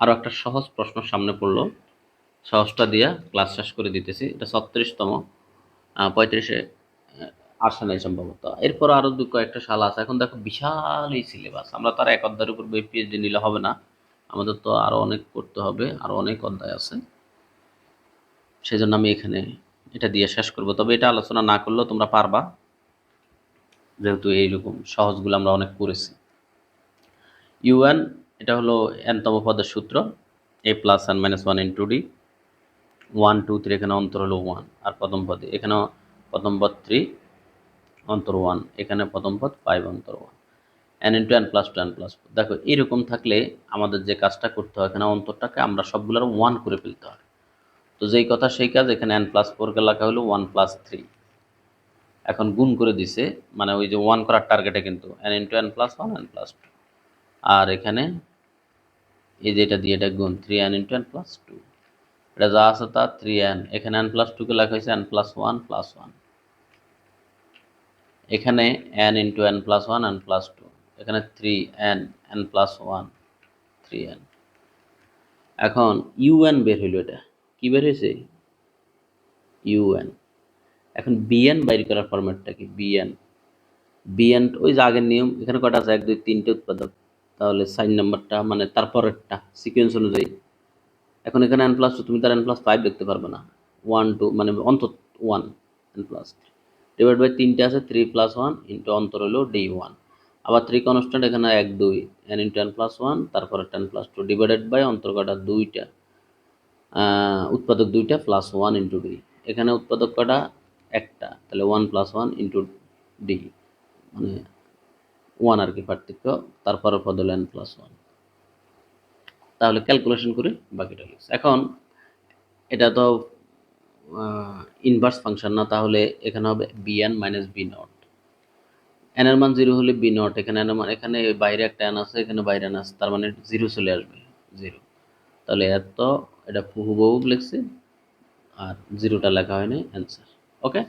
আরও একটা সহজ প্রশ্ন সামনে পড়ল। সহজটা দিয়া ক্লাস শেষ করে দিতেছি। এটা ছত্রিশতম পঁয়ত্রিশে আসে সম্ভবত। এরপর আরও দু কয়েকটা সাল আছে। এখন দেখো বিশাল এই সিলেবাস আমরা তো আর এক অধ্যায়ের উপর বই পিএইচডি নিলে হবে না। আমাদের তো আরও অনেক করতে হবে আরও অনেক অধ্যায় আছে। সেই জন্য আমি এখানে এটা দিয়ে শেষ করব। তবে এটা আলোচনা না করলেও তোমরা পারবা। যেহেতু এইরকম সহজগুলো আমরা অনেক করেছি। ইউএন এটা হলো এনতম পদের সূত্র, A plus N minus one into D one two three এখানে অন্তর হলো ওয়ান আর প্রথম পদে এখানে প্রথম পদ থ্রি অন্তর ওয়ান এখানে প্রথম পদ ফাইভ অন্তর one N into N plus two N plus দেখো, এরকম থাকলে আমাদের যে কাজটা করতে হয় এখানে অন্তরটাকে আমরা সবগুলোর ওয়ান করে ফেলতে হয়। তো যেই কথা সেই কাজ, এখানে এন প্লাস ফোরকে লেখা হলো ওয়ান প্লাস থ্রি এখন গুণ করে দিছে মানে ওই যে ওয়ান করার টার্গেটে কিন্তু N into N plus one N plus two আর এখানে এই যে এটা দিয়ে এটা গুণ three N into N plus two এটা যা আছে তা থ্রি এন এখানে এন প্লাস টুকে লেখা হয়েছে N plus one plus one এখানে N into N plus one N plus two এখানে three N N plus one three N এখন ইউএন বের হইল এটা। কি বের হয়েছে? ইউএন এখন বিএন বাইর করার ফরম্যাটটা কি? বিএন বিএন ওই যে আগের নিয়ম, এখানে কটা আছে? এক, দুই, তিনটে উৎপাদক। তাহলে সাইন নাম্বারটা মানে তারপরেরটা সিকোয়েন্স অনুযায়ী। এখন এখানে এন প্লাস টু তুমি তার এন প্লাস ফাইভ দেখতে পারবে না। ওয়ান টু মানে অন্তত one N plus divide by তিনটে আছে থ্রি প্লাস ওয়ান ইন্টু অন্তর হলো ডি ওয়ান আবার থ্রি কনস্ট্যান্ট এখানে এক, দুই N into N plus one তারপরে ten plus two divided by অন্তর কটা, দুইটা। উৎপাদক দুইটা প্লাস ওয়ান ইন্টু ডি এখানে উৎপাদক কটা, একটা। তাহলে one plus one into D মানে ওয়ান আর কি পার্থক্য তারপরে পদ হলো এন প্লাস ওয়ান তাহলে ক্যালকুলেশন করে বাকিটা লিখছে। এখন এটা তো ইনভার্স ফাংশন না, তাহলে এখানে হবে B N minus B naught N এর মান জিরো হলে বি নট এখানে এন মান এখানে বাইরে একটা এন আছে, এখানে বাইরে এন আছে, তার মানে জিরো চলে আসবে জিরো তাহলে এত, এটা হুবহু লিখছে, আর জিরোটা লেখা হয়নি অ্যান্সার ওকে